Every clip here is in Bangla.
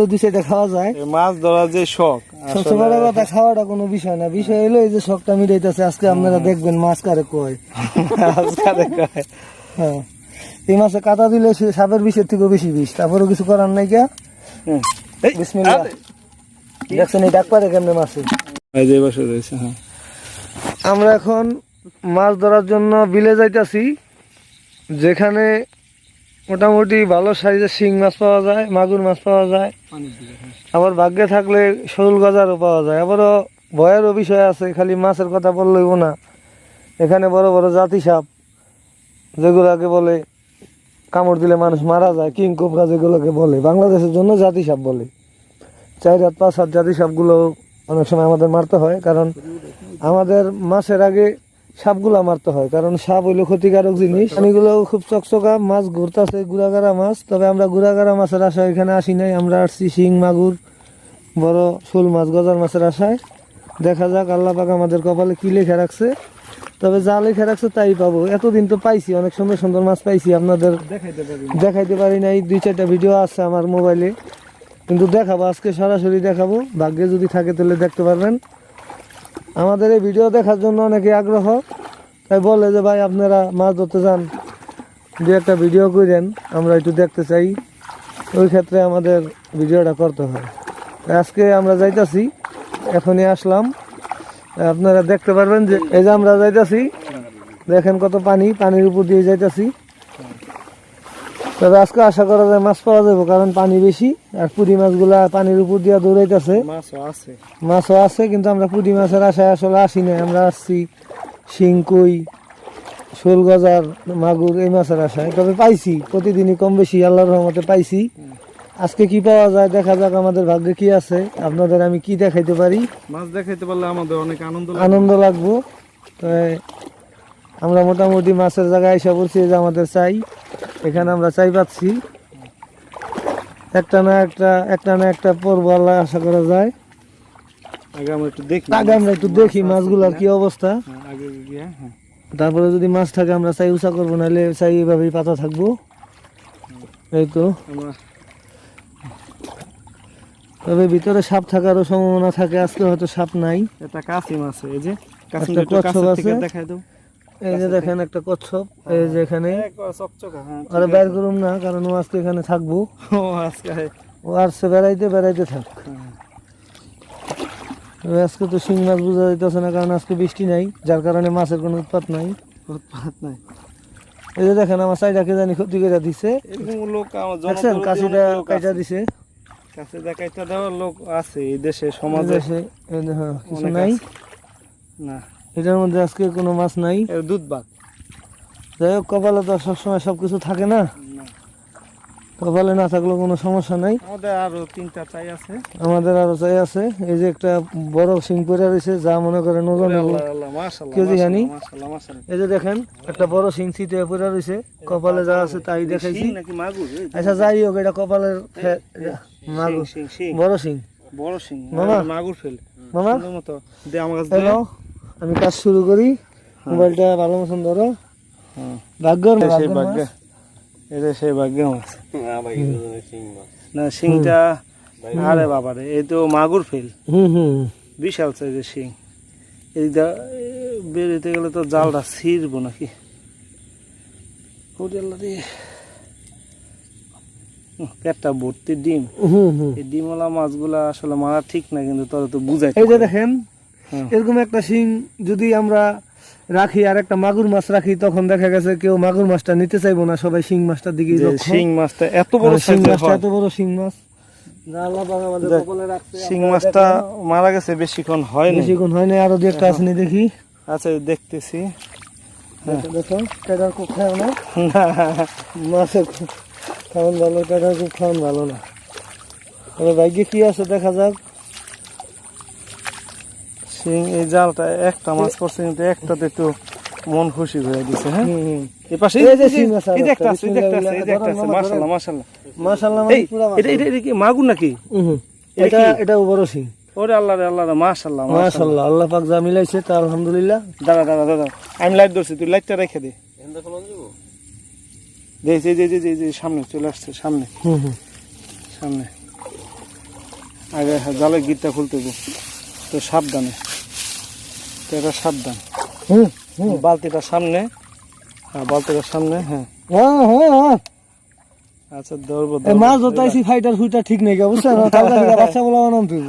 খাওয়া যায়। মাছ ধরার যে শখ সবচেয়ে বড় কথা খাওয়াটা কোনো বিষয় না। বিষয় হলো এই যে শখটা মিটাইতেছে আজকে আপনারা দেখবেন মাছ কারে কয়। হ্যাঁ। এই মাছে কাটা দিলে সাপের বিষের থেকেও বেশি বিষ তারপরেও কিছু করার নাই কে? বিসমিল্লাহ। দেখছেন এই ডাক পারে কেমনে মাছে? যে বসে রয়েছে হ্যাঁ। আমরা এখন মাছ ধরার জন্য বিলে যাইতাছি যেখানে মোটামুটি ভালো সাইজের শিং মাছ পাওয়া যায় মাগুর মাছ পাওয়া যায়। আবার ভাগ্যে থাকলে শোল গজারও পাওয়া যায়। আবারও ভয়েরও বিষয় আছে খালি মাছের কথা বললেইব না। এখানে বড় বড় জাতি সাপ যেগুলোকে বলে কামড় দিলে মানুষ মারা যায় কিং কোবরা যেগুলোকে বলে বাংলাদেশের জন্য জাতি সাপ বলে। চার হাত পাঁচ হাত জাতি সাপগুলো অনেক সময় আমাদের মারতে হয় কারণ আমাদের মাছের আগে সাপগুলা মারতে হয়, কারণ সাপ হইল ক্ষতিকারক জিনিস। পানিগুলো খুব চকচকা, মাছ ঘুরতেছে, গুড়াগাড়া মাছ। তবে আমরা গুড়াগাড়া মাছের আশায় এখানে আসি নাই। আমরা আসছি শিং, মাগুর, বড় শোল মাছ, গজার মাছের আশায়। দেখা যাক, আল্লাহ পাক আমাদের কপালে কি লেখা রাখছে। তবে যা লেখা রাখছে তাই পাবো। এতদিন তো পাইছি, অনেক সুন্দর সুন্দর মাছ পাইছি, আপনাদের দেখাইতে পারি পারি নাই। দুই, চারটা ভিডিও আছে আমার মোবাইলে। কিন্তু দেখাবো, আজকে সরাসরি দেখাবো। ভাগ্যে যদি থাকে তাহলে দেখতে পারবেন। আমাদের এই ভিডিও দেখার জন্য অনেকে আগ্রহ, তাই বলে যে, ভাই, আপনারা মাছ ধরতে যান, দু একটা ভিডিও করেন, আমরা একটু দেখতে চাই। ওই ক্ষেত্রে আমাদের ভিডিওটা করতে হয়। আজকে আমরা যাইতাছি, এখনই আসলাম। আপনারা দেখতে পারবেন যে, এই যে আমরা যাইতাছি, দেখেন কত পানি, পানির উপর দিয়ে যাইতাছি। তবে আজকে আশা করা যায় মাছ পাওয়া যাবে কারণ পানি বেশি আর পুঁটি মাছগুলা পানির উপর দিয়ে দৌড়াইতেছে। মাছও আছে। মাছও আছে কিন্তু আমরা পুঁটি মাছের আশায় আসলে আসি নাই। আমরা আসছি শিংকুই শোল গজার মাগুর এই মাছের আশায়। তবে পাইছি প্রতিদিনই কম বেশি আল্লাহর রহমতে পাইছি। আজকে কি পাওয়া যায় দেখা যাক আমাদের ভাগ্যে কি আছে। আপনাদের আমি কি দেখাইতে পারি? মাছ দেখাইতে পারলে আমাদের অনেক আনন্দ আনন্দ লাগবো। তাই আমরা মোটামুটি মাছের জায়গায় এসে বলছি যে আমাদের চাই। এখানে আমরা চাই পাচ্ছি। একটা না একটা একটা না একটা পর্ব আল্লাহ আশা করা যায়। আগে আমরা একটু দেখি আগে আমরা একটু দেখি মাছগুলার কি অবস্থা। হ্যাঁ, গিয়ে হ্যাঁ তারপরে যদি মাছ থাকে আমরা চাই উঁচা করব নাহলে চাই এইভাবেই পাতা থাকব। এই তো। তবে ভিতরে সাপ থাকারও সম্ভাবনা থাকে আজকে হয়তো সাপ নাই। এটা কাশি মাছ এই যে। দেখাই দাও। এই যে দেখেন একটা কচ্ছপ এই যে এখানে। হ্যাঁ আরে বের করুম না কারণ ও আজকে এখানে থাকব। ও আজকে ও বেড়াইতে বেড়াইতে থাক। হ্যাঁ। আজকে তো শিং মাছ বোঝা যাইতেছে না কারণ আজকে বৃষ্টি নাই যার কারণে মাছের কোনো উৎপাত নাই। উৎপাত নাই। এই যে দেখেন আমার সাইডাকে জানি ক্ষতি করে দিছে। দেখছেন? কাশিটা কাইটা দিছে। কাছে দেখাইতে দেওয়ার লোক আছে এই দেশে সমাজে। হ্যাঁ, কিছু নাই। না। এটার মধ্যে আজকে কোনো মাছ নাই। দুধ বাগ যাই হোক কপালে তো সবসময় সবকিছু থাকে না। কপালে না থাকলেও কোনো সমস্যা নাই। আমাদের আরও তিনটা চাই আছে। আমাদের আরও চাই আছে। এই যে একটা বড় সিং পরে রয়েছে যা মনে করেন ওজন জানি? এই যে দেখেন একটা বড় সিং সিটে পরে রয়েছে। কপালে যা আছে তাই দেখাইছি। এই আচ্ছা যাই হোক এটা কপালের মাগুর। বড় সিং বড় সিং মামা? মাগুর ফেল। মামা? মতো দে আমার কাছে হ্যালো আমি কাজ শুরু করি। মোবাইলটা ভালো মতন ধরো। ভাগ্যর সেই ভাগ্য। এটা সেই ভাগ্য মাছ। না শিংটা আরে বাবা রে এই তো মাগুর ফেল। হুম হুম। বিশাল সাইজের শিং। এইটা বেরোতে গেলে তো জালটা ছিঁড়বো নাকি? পেটটা ভর্তি ডিম। হুম হুম। এই ডিমওয়ালা মাছগুলা আসলে মারা ঠিক না কিন্তু তোরা তো বুঝাই এই যে দেখেন। এরকম একটা শিং যদি আমরা রাখি আর একটা মাগুর মাছ রাখি তখন দেখা গেছে কেউ মাগুর মাছটা নিতে চাইব না সবাই শিং মাছটার দিকে শিং মাছটা এত বড় শিং সাইজের মাছটা এত বড় শিং মাছ। শিং মাছটা মারা গেছে বেশিক্ষণ হয় না বেশিক্ষণ হয় না আরও দু একটা আসেনি দেখি। আচ্ছা দেখতেছি। দেখো, দেখো টাকার খুব খাও না। মাছের খাওয়ান ভালো টাকার খুব খাওয়ান ভালো না। ভাগ্যে কি আছে দেখা যাক। এই জালটা একটা মাছ পড়ছে কিন্তু একটাতে একটু মন খুশি হয়ে দিছে হ্যাঁ? হুম, হুম। এই পাশে? এই এই যে যে শিং এই যে একটা একটা, আছে এই যে একটা আছে এই যে একটা আছে মাশাআল্লাহ মাশাআল্লাহ। মাশাআল্লাহ মানে এই এটা এটা এটা কি মাগুর নাকি। এটা এটা কি? বড় শিং ওরে আল্লাহ রে আল্লাহ মাশাআল্লাহ মাশাআল্লাহ। মাশাআল্লাহ আল্লাহ পাক যা মিলাইছে তা আলহামদুলিল্লাহ। দাদা দাদা দাদা আমি লাইট ধরছি তুই লাইটটা রেখে দে। দেখ এই যে যে যে সামনে চলে আসছে সামনে। হুম হুম। সামনে। আগে জালের গিটটা খুলতে তো সাবধানে। তো এটা সাবধান। হুম হুম। বালতিটার সামনে হ্যাঁ বালতিটার সামনে হ্যাঁ। হ্যাঁ হ্যাঁ হ্যাঁ। আচ্ছা ধরবো মাছ ফাইটার ফুইটার ঠিক নেই বুঝছেন বাচ্চা বলা তুই।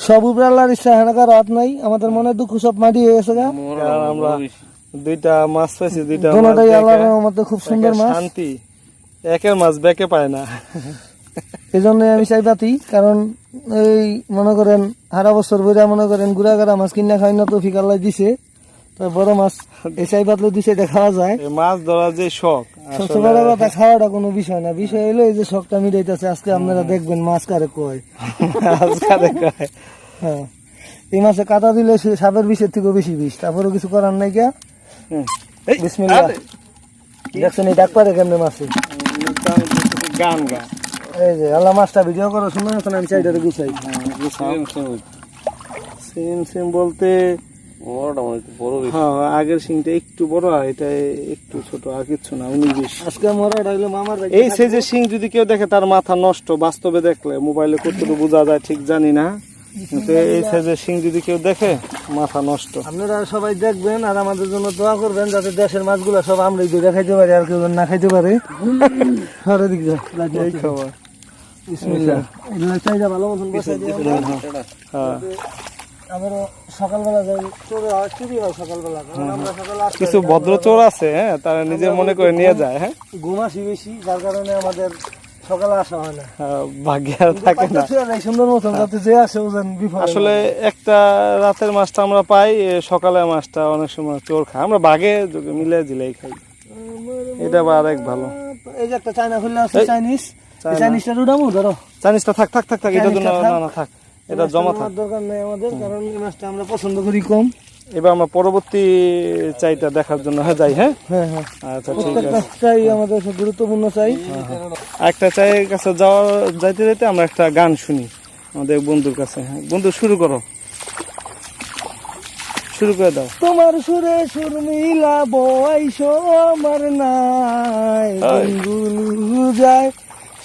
সব উপরে আল্লাহর ইচ্ছা হেনাকার রাত নাই আমাদের মনে দুঃখ সব মাটি হয়ে গেছে আমরা দুইটা মাছ পাইছি দুইটা আল্লাহর রহমতে খুব সুন্দর মাছ। শান্তি। একের মাছ বেকে পায় না। এই জন্য আমি চাই পাতি কারণ এই মনে করেন সারা বছর বইরা মনে করেন গুড়া গাড়া মাছ কিনা খাই না তো ফিকাল্লাই দিছে। তো বড় মাছ এই চাই পাতলে দিছে এটা খাওয়া যায় মাছ ধরার যে শখ সবচেয়ে বড় কথা খাওয়াটা কোনো বিষয় না। বিষয় হলো এই যে শখটা মিটাইতেছে আজকে আপনারা দেখবেন মাছ কারে কয়। হ্যাঁ। এই মাছে কাটা দিলে সাপের বিষের থেকেও বেশি বিষ তারপরেও কিছু করার নাই কে? হুম। বিসমিল্লাহ। দেখছেন এই ডাক পারে কেমনে মাছে? গান গান। এই যে আল্লাহ মাছটা ভিডিও করো সুন্দর মতন আমি চাইটারে গুছাই। Same same. বলতে হ্যাঁ আগের সিংটা একটু বড় আর এটা একটু ছোট আর কিচ্ছু না উনিশ বিশ। আজকে মরা ডাইলো মামার এই সাইজের সিং যদি কেউ দেখে তার মাথা নষ্ট বাস্তবে দেখলে মোবাইলে কতটুকু বোঝা যায় ঠিক জানি না। কিন্তু এই সাইজের সিং যদি কেউ দেখে মাথা নষ্ট। আপনারা সবাই দেখবেন আর আমাদের জন্য দোয়া করবেন যাতে দেশের মাছগুলো সব আমরাই ধরে খাইতে পারি আর কেউ না খাইতে পারে। সরে দিক যা এই খবর। বিসমিল্লাহ। চাইটা ভালো মতন বসাই দিয়ে হ্যাঁ। সকালে কিছু ভদ্র চোর আছে হ্যাঁ তারা নিজে মনে করে নিয়ে যায় হ্যাঁ। ঘুমাসি বেশি যার কারণে আমাদের সকালে আসা হয় না। ভাগ্যে আর থাকে না। পাইতেছি আর এই সুন্দর মতন যাতে যে আসে ওজন আসলে একটা রাতের মাছটা আমরা পাই এ সকালের মাছটা অনেক সময় চোর খায়। আমরা বাঘে মিলে দিলেই খাই। এটা আবার আরেক ভালো। এই যে একটা চায়না খুললে আছে চাইনিজ। চাইনিজটা উঠামো ধরো। চাইনিজটা থাক থাক থাক থাক এটা জন্য না না থাক এটা জমা থাক। দরকার নেই আমাদের কারণ এই মাছটা আমরা পছন্দ করি কম। এবার আমরা পরবর্তী চাইটা দেখার জন্য হ্যাঁ যাই হ্যাঁ? হ্যাঁ হ্যাঁ। আচ্ছা ঠিক আছে। চাই আমাদের গুরুত্বপূর্ণ চাই। একটা চায়ের কাছে যাওয়া যাইতে যাইতে আমরা একটা গান শুনি আমাদের বন্ধুর কাছে। হ্যাঁ বন্ধু শুরু করো। শুরু করে দাও। তোমার সুরে সুর মিলাবো আইসো আমার নাই। যায়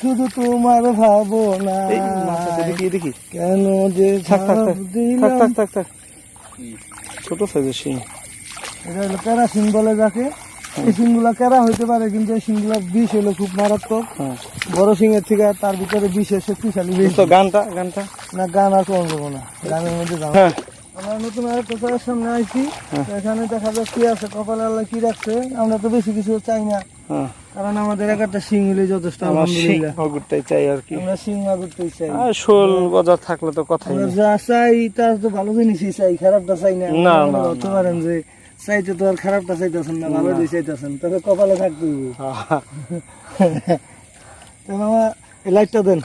শুধু তোমার ভাবনা। দেখি দেখি। কেন যে ছোট সাইজের শিং। এটা হলো কেরা সিং বলে যাকে? এই সিংগুলা কেরা হইতে পারে কিন্তু এই সিংগুলা বিষ হলো খুব মারাত্মক। হ্যাঁ বড় সিংয়ের থেকে তার ভিতরে বিষ শক্তিশালী বেশি। তো গানটা গানটা? না গান আর কম দেবো না। গানের মধ্যে গান হ্যাঁ। আমরা নতুন আরেকটা চায়ের সামনে আইছি। তো এখানে দেখা যাক কি আছে কপালে আল্লাহ কি রাখছে? আমরা তো বেশি কিছু চাই না। হ্যাঁ। কারণ আমাদের একটা হলে যথেষ্ট আমার শিং আলহামদুলিল্লাহ অগুরটাই চাই আর কি। আমরা সিং মাগুরতেই চাই। আর শোল বাজার থাকলে তো কথাই আমরা নেই। যা চাই তার তো ভালো জিনিসই চাই খারাপটা চাই না। না, না, বলতে পারেন যে চাইতে তো আর খারাপটা চাইতেছেন না ভালো দিয়ে চাইতেছেন। তবে কপালে থাকতে তো মামা এই লাইটটা দেন।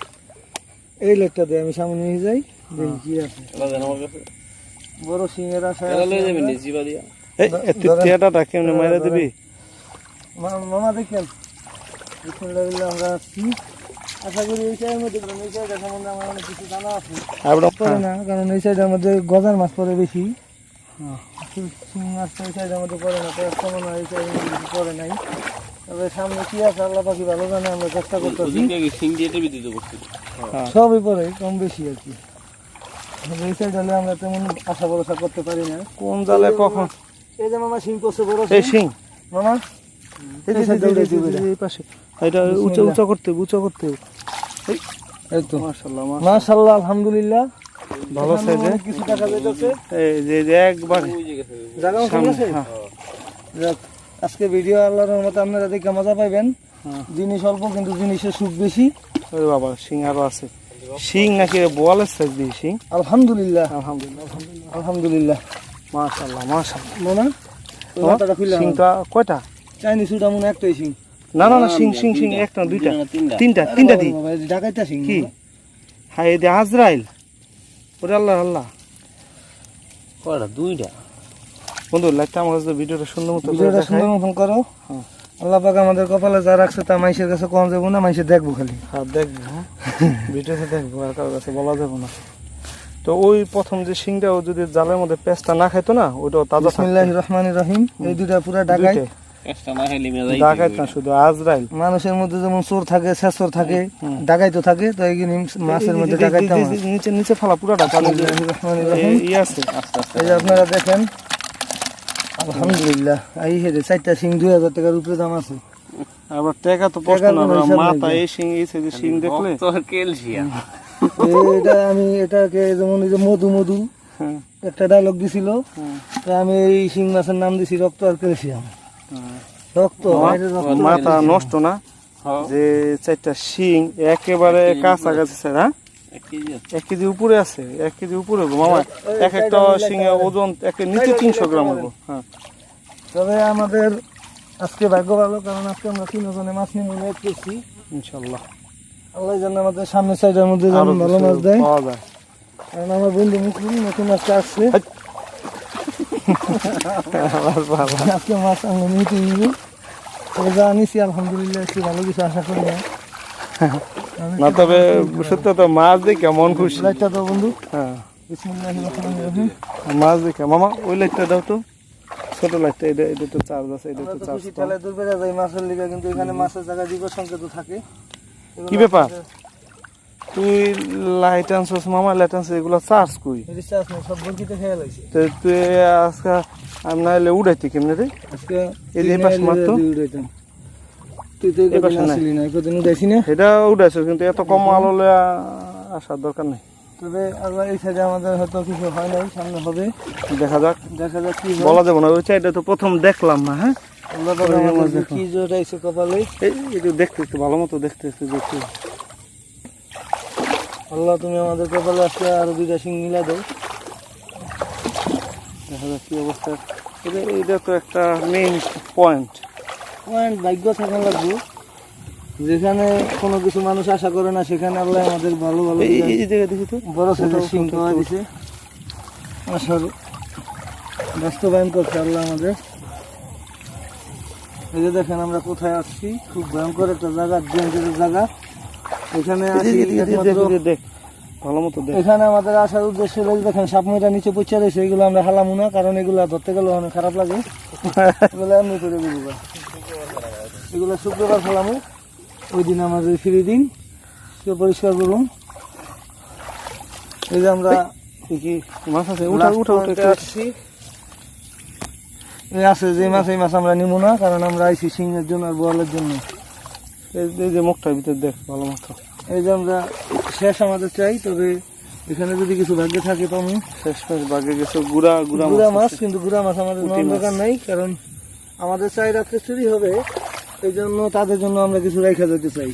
এই লাইটটা দেন আমি সামনে নিয়ে যাই দেখি কি আছে। বড় সিংহের আছি আমরা। এই এই তুই টিয়াটা কেমনে মাইরা দিবি? মা- মামা দেখেন। আমরা আসছি আশা করি এই সাইডের মধ্যে কারণ এই সাইডের সম্বন্ধে আমার অনেক কিছু জানা আছে পরে না কারণ এই সাইডের মধ্যে গজার মাছ পড়ে বেশি। মাছ এই সাইডের মধ্যে পড়ে না এই সাইডের মধ্যে কিছু পড়ে নাই তবে সামনে কি আছে আল্লাহ পাখি ভালো জানে আমরা চেষ্টা করতেছি। সবই পড়ে কম বেশি আর কি তবে এই সাইড হলে আমরা তেমন আশা ভরসা করতে পারি না কোন জালে কখন এই যে মামা শিং করছে বড় এই শিং মামা এই যে সাইডে উঠে দিবে। এই পাশে। এটা উঁচা উঁচা করতে উঁচা করতে। এই তো মাশাআল্লাহ মাশাআল্লাহ। আলহামদুলিল্লাহ। ভালো সাইজে কিছু টাকা যাইতেছে এই যে যে একবার। জায়গাও আছে? হ্যাঁ। যাক, আজকে ভিডিও আল্লাহর রহমতে আপনারা দেখে মজা পাইবেন। হ্যাঁ। জিনিস অল্প কিন্তু জিনিসের সুখ বেশি। বাবা শিং আরও আছে। শিং নাকি বোয়ালের সাইজ দিয়ে শিং? আলহামদুলিল্লাহ। আলহামদুলিল্লাহ। আলহামদুলিল্লাহ। আলহামদুলিল্লাহ মাশাআল্লাহ মাশাআল্লাহ। মনে হ্যাঁ? কয়টা? চাইনিজ উটা মনে একটাই সিং। না না না শিং শিং শিং একটা দুইটা। তিনটা তিনটা। দি। ঢাকাইটা সিং। কি? হাই দে আজরাইল। ওরে আল্লাহ আল্লাহ। কয়টা? দুইটা। বন্ধু লাইটটা আমার কাছে ভিডিওটা সুন্দর মতো ভিডিওটা সুন্দর মতন করো। হ্যাঁ। আল্লাহ পাক আমাদের কপালে যা রাখছে তা মাইসের কাছে কম যাব না মাইসে দেখব খালি। হ্যাঁ দেখব হ্যাঁ। ভিডিওতে দেখব আর কারোর কাছে বলা যাবে না। তো ওই প্রথম যে শিংটা ও যদি জালের মধ্যে পেঁচটা না খাইতো না ওইটাও তাজা বিসমিল্লাহির রহমানির রহিম। এই দুটা পুরা ঢাকাই দুইটাই। না হইলে মেজাই ডাকাত না শুধু আজরাইল। মানুষের মধ্যে যেমন চোর থাকে শেষর থাকে ডাকাই থাকে তো এইখানে মাছের মধ্যে ডাকাইতাম এই- এই- এই- নিচে নিচে ফালা পুরাটা এই- ই আছে আস্তে আস্তে এই যে আপনারা দেখেন আলহামদুলিল্লাহ এই হেরে চারটা সিং দুই হাজার টাকার উপরে দাম আছে। আবার টাকা তো প্রশ্ন টাকার না কোনো হিসাব মাথা এই শিং এই সাইজে শিং দেখলে? তো ক্যালসিয়াম। এটা আমি এটাকে যেমন এই যে মধু মধু একটা ডায়লগ দিছিল তো আমি এই শিং মাছের নাম দিছি রক্ত আর ক্যালসিয়াম। হ্যাঁ। রক্ত মাথা নষ্ট না? হ্যাঁ। যে চারটা শিং একেবারে কাছাকাছি স্যার হ্যাঁ? এক কেজি আছে। এক কেজি উপরে আছে এক কেজি উপরে মামা এক একটা শিঙে ওজন এক নিচে তিনশো গ্রাম হব হ্যাঁ। তবে আমাদের আজকে ভাগ্য ভালো কারণ আজকে আমরা তিনজনে মাছ নিয়ে নিয়ে করছি ইনশাল্লাহ। আল্লাহ যেন আমাদের সামনের সাইডের মধ্যে যেন ভালো মাছ দেয়। পাওয়া যায়। কারণ আমার বন্ধু মুসলিম নতুন মাছটা আসছে। আজকে মাছ আমরা নিতে নিব তবে আনিছি আলহামদুলিল্লাহ একটু ভালো কিছু আশা করি না। না তবে সত্যি তো মাছ দেখে মন খুশি। লাইটটা তো বন্ধু। হ্যাঁ। মাছ দেখে মামা ওই লাইটটা দাও তো। ছোট লাইটটা এটা এটা তো চার্জ আছে এটা তো চার্জ ঠেলায় দূর বেড়ে যাই মাছের লিগে কিন্তু এখানে মাছের জায়গায় বিপদ সংকেত থাকে। কি ব্যাপার? তুই লাইট আনছিস মামা লাইট আনছিস এগুলো চার্জ কই? রিচার্জ নেই সব বরকিতে খেয়াল হয়েছে তো তুই আজকে আমি না হলে উড়াইতি কেমনে রে? আজকে এই যে পাশে। তুই উড়াইতাম। তুই তো এই পাশে আসলি না এই উড়াইছি না। এটা উড়াইছো কিন্তু এত কম আলো লয়ে আসার দরকার নেই। তবে আবার এই সাইডে আমাদের হয়তো কিছু হয় নাই সামনে হবে। দেখা যাক। দেখা যাক কি বলা যাবে না ওই চাইটা তো প্রথম দেখলাম না হ্যাঁ। কি জোটাইছে কপালে। এই একটু দেখতে ভালো মতো দেখতে দেখতে আল্লাহ তুমি আমাদের কপালে আজকে আরও দুইটা সিং মিলা দাও। দেখা যাক কি অবস্থা। এটা এটা তো একটা মেইন পয়েন্ট পয়েন্ট ভাগ্য থাকা লাগবে। যেখানে কোনো কিছু মানুষ আশা করে না সেখানে আল্লাহ আমাদের ভালো ভালো এই জায়গায় দেখি তো। বড় সাইজের সিং পাওয়া। দিছে। আসার বাস্তবায়ন করছে আল্লাহ আমাদের। এই যে দেখেন আমরা কোথায় আসছি খুব ভয়ঙ্কর একটা জায়গা ডেঞ্জারের জায়গা। এখানে দেখ। ভালো মতো দেখ। আমাদের আসার উদ্দেশ্য হলো দেখেন সাপ মেয়েটা নিচে পচে রয়েছে এগুলো আমরা হালামু না কারণ এগুলো ধরতে গেলে অনেক খারাপ লাগে। এগুলো এমনি করে দেবো। এগুলো শুক্রবার ফেলামু ওই দিন আমাদের ফ্রি দিন। পরিষ্কার করুন। এই যে আমরা কি কি মাছ আছে? উঠা উঠা উঠা আসছি। এই আছে যে মাছ এই মাছ আমরা নিব না কারণ আমরা আইছি সিংহের জন্য আর বোয়ালের জন্য। এই- এই যে মুখটার ভিতরে দেখ ভালো মতো। এই যে আমরা শেষ আমাদের চাই তবে এখানে যদি কিছু ভাগ্যে থাকে তো আমি শেষ মেশ বাগে গেছে। গুড়া গুড়া গুড়া মাছ কিন্তু গুড়া মাছ আমাদের দরকার নাই কারণ আমাদের চাই রাত্রে চুরি হবে এই জন্য তাদের জন্য আমরা কিছু রেখা যেতে চাই।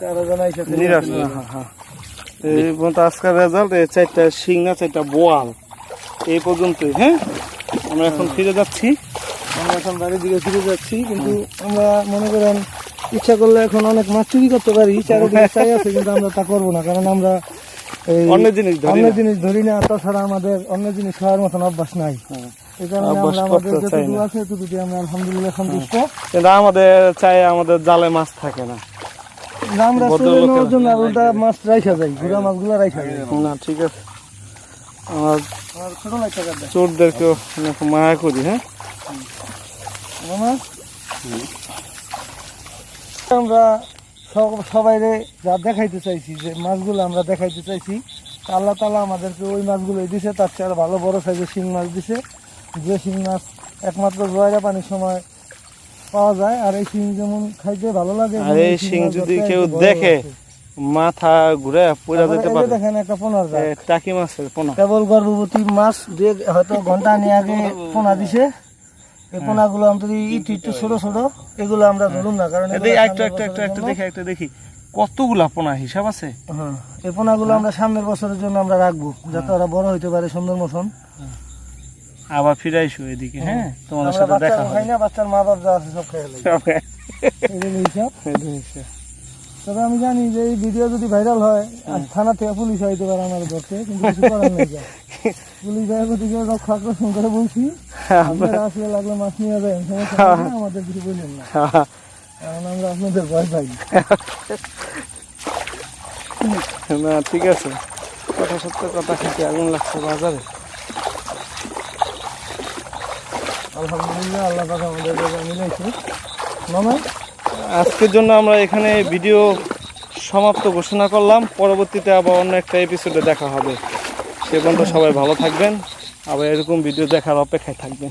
তারা যেন নিরাশ। না হ্যাঁ হ্যাঁ। এই পর্যন্ত আজকের রেজাল্ট এই চারটা শিং না চারটা বোয়াল। এই পর্যন্তই হ্যাঁ? আমরা এখন ফিরে যাচ্ছি। আমরা এখন বাড়ির দিকে ফিরে যাচ্ছি কিন্তু আমরা মনে করেন ইচ্ছা করলে এখন অনেক মাছ চুরি করতে পারি চারিদিকে চাই আছে কিন্তু আমরা তা করব না কারণ আমরা অন্য জিনিস ধরি অন্য না। জিনিস ধরি না তাছাড়া আমাদের অন্য জিনিস খাওয়ার মতন অভ্যাস নাই। হ্যাঁ। আমরা আমাদের চাই আমাদের জালে মাছ থাকে না। আমরা আর উল্টা মাছ রাইখা যাই ঘুরা মাছগুলো রাইখা যায়। না ঠিক আছে। আমার আর ছোট লাইট চোরদেরকেও মায়া করি হ্যাঁ? আমরা সব- সবাইরে যা দেখাইতে চাইছি যে মাছগুলো আমরা দেখাইতে চাইছি আল্লাহ তালা আমাদেরকে ওই মাছগুলো দিছে তার চেয়ে ভালো বড় সাইজের শিং মাছ দিছে। যে শিং মাছ একমাত্র জয়রা পানির সময় পাওয়া যায় আর এই শিং যেমন খাইতে ভালো লাগে আর এই শিং যদি কেউ দেখে মাথা ঘুরে পড়ে তারপরে যেতে পারে। দেখেন একটা জাত। এ, টাকি মাছের পোনা। কেবল গর্ভবতী মাছ দিয়ে হয়তো ঘণ্টা নিয়ে আগে পোনা দিছে। এই পোনাগুলো আমাদের একটু একটু ছোট ছোট এগুলো আমরা ধরুন না কারণ একটু একটু একটু একটু দেখি একটু দেখি। কতগুলা পোনা হিসাব আছে? হ্যাঁ এই পোনাগুলো আমরা সামনের বছরের জন্য আমরা রাখব যাতে ওরা বড় হইতে পারে সুন্দর মতন। আবার ফিরে আইসো এদিকে হ্যাঁ তোমাদের সাথে দেখা হয় না বাচ্চার মা বাপ যা আছে সব খেয়ে লাগে এই জন্য হিসাব তবে আমি জানি যে এই ভিডিও যদি ভাইরাল হয় আর থানা থেকে পুলিশ হইতে পারে আমার ধরতে কিন্তু কিছু করার নেই পুলিশ ভাইয়ের প্রতি কেউ রক্ষা আকর্ষণ করে বলছি আপনারা আসলে লাগলে মাছ নিয়ে যাবেন আমাদের কিছু বললেন না। কারণ আমরা আপনাদের ভয় পাই। না ঠিক আছে। কথা সত্য কথা খেতে আগুন লাগছে বাজারে। আলহামদুলিল্লাহ আল্লাহ পাক আমাদের মামা আজকের জন্য আমরা এখানে ভিডিও সমাপ্ত ঘোষণা করলাম। পরবর্তীতে আবার অন্য একটা এপিসোডে দেখা হবে। সে পর্যন্ত সবাই ভালো থাকবেন। আবার এরকম ভিডিও দেখার অপেক্ষায় থাকবেন।